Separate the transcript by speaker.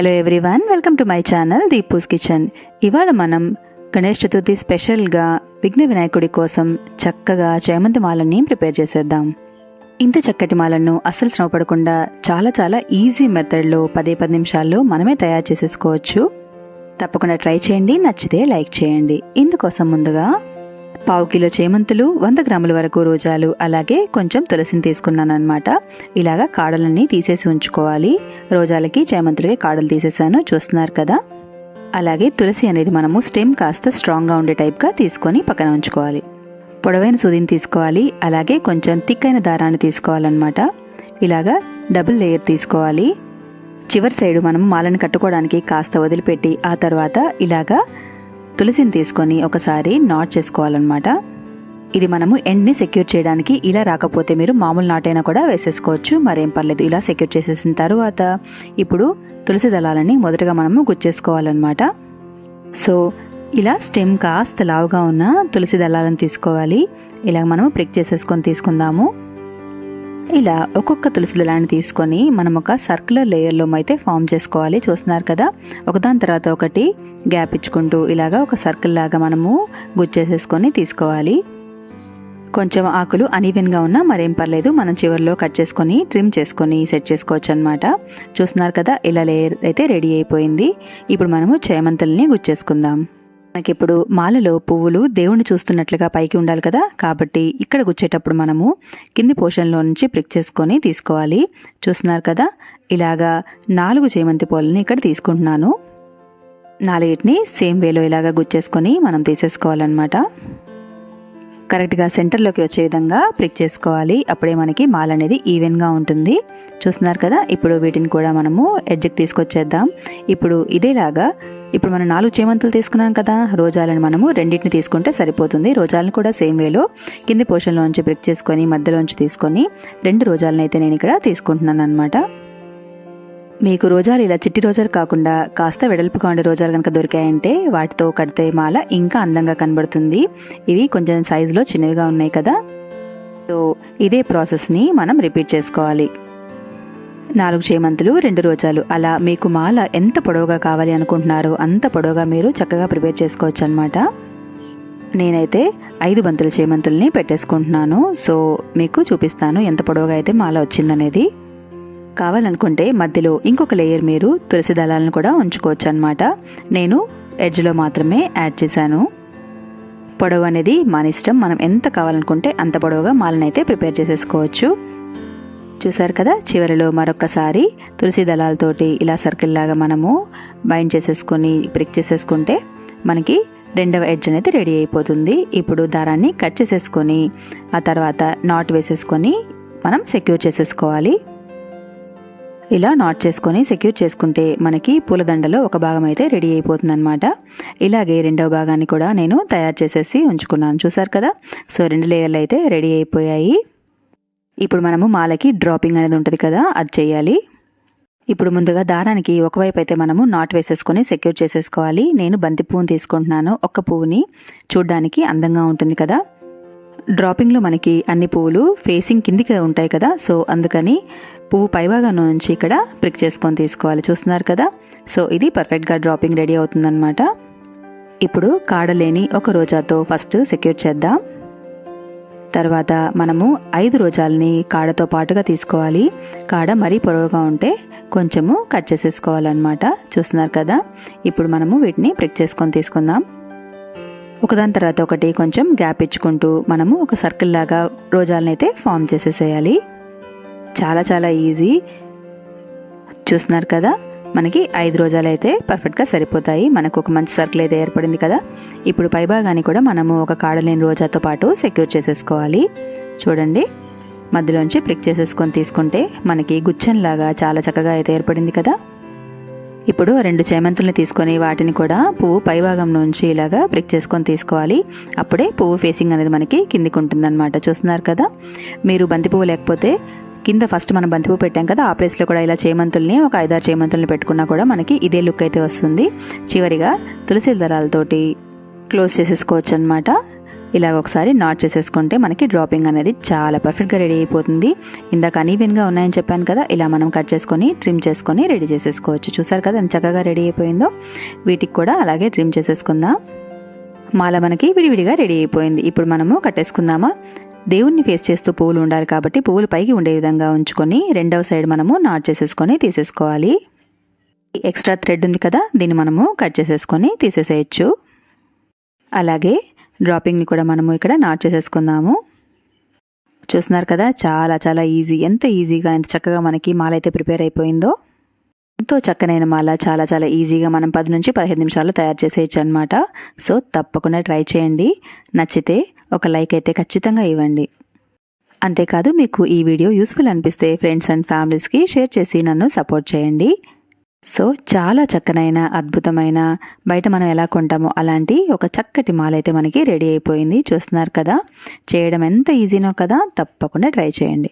Speaker 1: Hello everyone welcome to my channel Deepu's kitchen ఇవాళ మనం గణేష్ చతుర్థి స్పెషల్గా విఘ్న వినాయకుడి కోసం చక్కగా చేమంతి మాలని ప్రిపేర్ చేసేద్దాం. ఇంత చక్కటి మాలను అస్సలు శ్రమ పడకుండా చాలా చాలా ఈజీ మెథడ్లో పదే పది నిమిషాల్లో మనమే తయారు చేసేసుకోవచ్చు. తప్పకుండా ట్రై చేయండి నచ్చితే లైక్ చేయండి. ఇందుకోసం ముందుగా పావు కిలో చేమంతులు వంద గ్రాముల వరకు రోజాలు అలాగే కొంచెం తులసిని తీసుకున్నాను అనమాట ఇలాగా కాడలన్నీ తీసేసి ఉంచుకోవాలి. రోజాలకి చేమంతులకి కాడలు తీసేసాను చూస్తున్నారు కదా? అలాగే తులసి అనేది మనము స్టెమ్ కాస్త స్ట్రాంగ్గా ఉండే టైప్గా తీసుకొని పక్కన ఉంచుకోవాలి. పొడవైన సూదిని తీసుకోవాలి అలాగే కొంచెం తిక్కైన దారాన్ని తీసుకోవాలన్నమాట. ఇలాగా డబుల్ లేయర్ తీసుకోవాలి. చివరి సైడు మనం మాలను కట్టుకోవడానికి కాస్త వదిలిపెట్టి ఆ తర్వాత ఇలాగా తులసిని తీసుకొని ఒకసారి నాట్ చేసుకోవాలన్నమాట. ఇది మనము ఎండ్ని సెక్యూర్ చేయడానికి ఇలా రాకపోతే మీరు మామూలు నాటైనా కూడా వేసేసుకోవచ్చు. మరేం పర్లేదు ఇలా సెక్యూర్ చేసేసిన తర్వాత ఇప్పుడు తులసి దళాలని మొదటగా మనము గుచ్చేసుకోవాలన్నమాట. సో ఇలా స్టెమ్ కాస్త లావుగా ఉన్న తులసి దళాలను తీసుకోవాలి. ఇలా మనము ప్రిక్ చేసేసుకొని తీసుకుందాము. ఇలా ఒక్కొక్క తులసి దళాన్ని తీసుకొని మనం ఒక సర్క్యులర్ లేయర్లో అయితే ఫామ్ చేసుకోవాలి. చూస్తున్నారు కదా? ఒకదాని తర్వాత ఒకటి గ్యాప్ ఇచ్చుకుంటూ ఇలాగా ఒక సర్కిల్ లాగా మనము గుచ్చేసేసుకొని తీసుకోవాలి. కొంచెం ఆకులు అనీవెన్గా ఉన్నా మరేం పర్లేదు మనం చివరిలో కట్ చేసుకొని ట్రిమ్ చేసుకొని సెట్ చేసుకోవచ్చు అనమాట చూస్తున్నారు కదా? ఇలా లేయర్ అయితే రెడీ అయిపోయింది. ఇప్పుడు మనము చేమంతుల్ని గుచ్చేసుకుందాం. మనకి ఇప్పుడు మాలలో పువ్వులు దేవుణ్ణి చూస్తున్నట్లుగా పైకి ఉండాలి కదా? కాబట్టి ఇక్కడ గుచ్చేటప్పుడు మనము కింది పోషణలో నుంచి ప్రిక్ చేసుకొని తీసుకోవాలి. చూస్తున్నారు కదా? ఇలాగా నాలుగు చేమంతి పూలని ఇక్కడ తీసుకుంటున్నాను. నాలుగిటిని సేమ్ వేలో ఇలాగా గుచ్చేసుకొని మనం తీసేసుకోవాలన్నమాట. కరెక్ట్గా సెంటర్లోకి వచ్చే విధంగా ప్రిక్ చేసుకోవాలి. అప్పుడే మనకి మాల్ అనేది ఈవెన్గా ఉంటుంది. చూస్తున్నారు కదా? ఇప్పుడు వీటిని కూడా మనము ఎడ్జ్కి తీసుకొచ్చేద్దాం. ఇప్పుడు ఇదేలాగా ఇప్పుడు మనం నాలుగు చేమంతులు తీసుకున్నాం కదా. రోజాలను మనము రెండింటిని తీసుకుంటే సరిపోతుంది. రోజాలను కూడా సేమ్ వేలో కింది పోర్షన్లోంచి బ్రిక్ చేసుకొని మధ్యలోంచి తీసుకొని రెండు రోజాలను అయితే నేను ఇక్కడ తీసుకుంటున్నాను అనమాట మీకు రోజాలు ఇలా చిట్టి రోజాలు కాకుండా కాస్త వెడల్పుగా ఉండే రోజాలు కనుక దొరికాయంటే వాటితో కడితే మాల ఇంకా అందంగా కనబడుతుంది. ఇవి కొంచెం సైజులో చిన్నవిగా ఉన్నాయి కదా. సో ఇదే ప్రాసెస్ని మనం రిపీట్ చేసుకోవాలి. నాలుగు చేమంతులు రెండు రోజాలు. అలా మీకు మాల ఎంత పొడవుగా కావాలి అనుకుంటున్నారో అంత పొడవుగా మీరు చక్కగా ప్రిపేర్ చేసుకోవచ్చు అనమాట నేనైతే ఐదు బంతుల చేమంతుల్ని పెట్టేసుకుంటున్నాను. సో మీకు చూపిస్తాను ఎంత పొడవుగా అయితే మాల వచ్చిందనేది. కావాలనుకుంటే మధ్యలో ఇంకొక లేయర్ మీరు తులసి దళాలను కూడా ఉంచుకోవచ్చు అనమాట నేను ఎడ్జ్లో మాత్రమే యాడ్ చేశాను. పొడవు అనేది మన ఇష్టం. మనం ఎంత కావాలనుకుంటే అంత పొడవుగా మాలనైతే ప్రిపేర్ చేసేసుకోవచ్చు. చూసారు కదా? చివరిలో మరొకసారి తులసి దళాలతోటి ఇలా సర్కిల్ లాగా మనము బైండ్ చేసేసుకొని ప్రిక్ చేసేసుకుంటే మనకి రెండవ ఎడ్జ్ అనేది రెడీ అయిపోతుంది. ఇప్పుడు దారాన్ని కట్ చేసేసుకొని ఆ తర్వాత నాట్ వేసేసుకొని మనం సెక్యూర్ చేసేసుకోవాలి. ఇలా నాట్ చేసుకొని సెక్యూర్ చేసుకుంటే మనకి పూలదండలో ఒక భాగం అయితే రెడీ అయిపోతుంది అనమాట ఇలాగే రెండవ భాగాన్ని కూడా నేను తయారు చేసేసి ఉంచుకున్నాను. చూసారు కదా? సో రెండు లేయర్లు అయితే రెడీ అయిపోయాయి. ఇప్పుడు మనము మాలకి డ్రాపింగ్ అనేది ఉంటుంది కదా అది చేయాలి. ఇప్పుడు ముందుగా దారానికి ఒకవైపు అయితే మనము నాట్ వేసేసుకొని సెక్యూర్ చేసేసుకోవాలి. నేను బంతి పువ్వుని తీసుకుంటున్నాను ఒక్క పువ్వుని. చూడ్డానికి అందంగా ఉంటుంది కదా. డ్రాపింగ్లో మనకి అన్ని పువ్వులు ఫేసింగ్ కిందికి ఉంటాయి కదా సో అందుకని పువ్వు పైభాగం నుంచి ఇక్కడ ప్రిక్ చేసుకొని తీసుకోవాలి. చూస్తున్నారు కదా? సో ఇది పర్ఫెక్ట్గా డ్రాపింగ్ రెడీ అవుతుందన్నమాట. ఇప్పుడు కాడలేని ఒక రోజాతో ఫస్ట్ సెక్యూర్ చేద్దాం. తర్వాత మనము ఐదు రోజాలని కాడతో పాటుగా తీసుకోవాలి. కాడ మరీ పొడవుగా ఉంటే కొంచెము కట్ చేసేసుకోవాలన్నమాట. చూస్తున్నారు కదా? ఇప్పుడు మనము వీటిని ప్రిక్ చేసుకొని తీసుకుందాం. ఒకదాని తర్వాత ఒకటి కొంచెం గ్యాప్ ఇచ్చుకుంటూ మనము ఒక సర్కిల్ లాగా రోజాలనైతే ఫామ్ చేసేసేయాలి. చాలా చాలా ఈజీ. చూస్తున్నారు కదా? మనకి ఐదు రోజులు అయితే పర్ఫెక్ట్గా సరిపోతాయి. మనకు ఒక మంచి సర్కిల్ అయితే ఏర్పడింది కదా. ఇప్పుడు పైభాగాన్ని కూడా మనము ఒక కాడలేని రోజాతో పాటు సెక్యూర్ చేసేసుకోవాలి. చూడండి. మధ్యలోంచి ప్రిక్ చేసేసుకొని తీసుకుంటే మనకి గుచ్చంలాగా చాలా చక్కగా అయితే ఏర్పడింది కదా. ఇప్పుడు రెండు చేమంతుల్ని తీసుకొని వాటిని కూడా పువ్వు పైభాగం నుంచి ఇలాగా ప్రిక్ చేసుకొని తీసుకోవాలి. అప్పుడే పువ్వు ఫేసింగ్ అనేది మనకి కిందికి ఉంటుందన్నమాట. చూస్తున్నారు కదా? మీరు బంతి పువ్వు లేకపోతే కింద ఫస్ట్ మనం బంతిపూ పెట్టాం కదా ఆ ప్లేస్లో కూడా ఇలా చేమంతుల్ని ఒక ఐదారు చేమంతుల్ని పెట్టుకున్నా కూడా మనకి ఇదే లుక్ అయితే వస్తుంది. చివరిగా తులసి దళాలతోటి క్లోజ్ చేసేసుకోవచ్చు అనమాట ఇలాగ ఒకసారి నాట్ చేసేసుకుంటే మనకి డ్రాపింగ్ అనేది చాలా పర్ఫెక్ట్గా రెడీ అయిపోతుంది. ఇందాక అనీవెన్గా ఉన్నాయని చెప్పాను కదా ఇలా మనం కట్ చేసుకొని ట్రిమ్ చేసుకొని రెడీ చేసేసుకోవచ్చు. చూసారు కదా ఎంత చక్కగా రెడీ అయిపోయిందో? వీటికి కూడా అలాగే ట్రిమ్ చేసేసుకుందాం. మాల మనకి విడివిడిగా రెడీ అయిపోయింది. ఇప్పుడు మనము కట్టేసుకుందామా? దేవుణ్ణి ఫేస్ చేస్తూ పువ్వులు ఉండాలి కాబట్టి పువ్వులు పైకి ఉండే విధంగా ఉంచుకొని రెండవ సైడ్ మనము నాట్ చేసేసుకొని తీసేసుకోవాలి. ఎక్స్ట్రా థ్రెడ్ ఉంది కదా దీన్ని మనము కట్ చేసేసుకొని తీసేసేయచ్చు. అలాగే డ్రాపింగ్ని కూడా మనము ఇక్కడ నాట్ చేసేసుకుందాము. చూస్తున్నారు కదా చాలా చాలా ఈజీ ఎంత ఈజీగా ఎంత చక్కగా మనకి మాల అయితే ప్రిపేర్ అయిపోయిందో. ఎంతో చక్కనైన మాల చాలా చాలా ఈజీగా మనం పది నుంచి పదిహేను నిమిషాల్లో తయారు చేసేయచ్చు అనమాట సో తప్పకుండా ట్రై చేయండి. నచ్చితే ఒక లైక్ అయితే ఖచ్చితంగా ఇవ్వండి. అంతేకాదు మీకు ఈ వీడియో యూస్ఫుల్ అనిపిస్తే ఫ్రెండ్స్ అండ్ ఫ్యామిలీస్కి షేర్ చేసి నన్ను సపోర్ట్ చేయండి. సో చాలా చక్కనైన అద్భుతమైన బయట మనం ఎలా కొంటామో అలాంటి ఒక చక్కటి మాల అయితే మనకి రెడీ అయిపోయింది. చూస్తున్నారు కదా? చేయడం ఎంత ఈజీనో కదా? తప్పకుండా ట్రై చేయండి.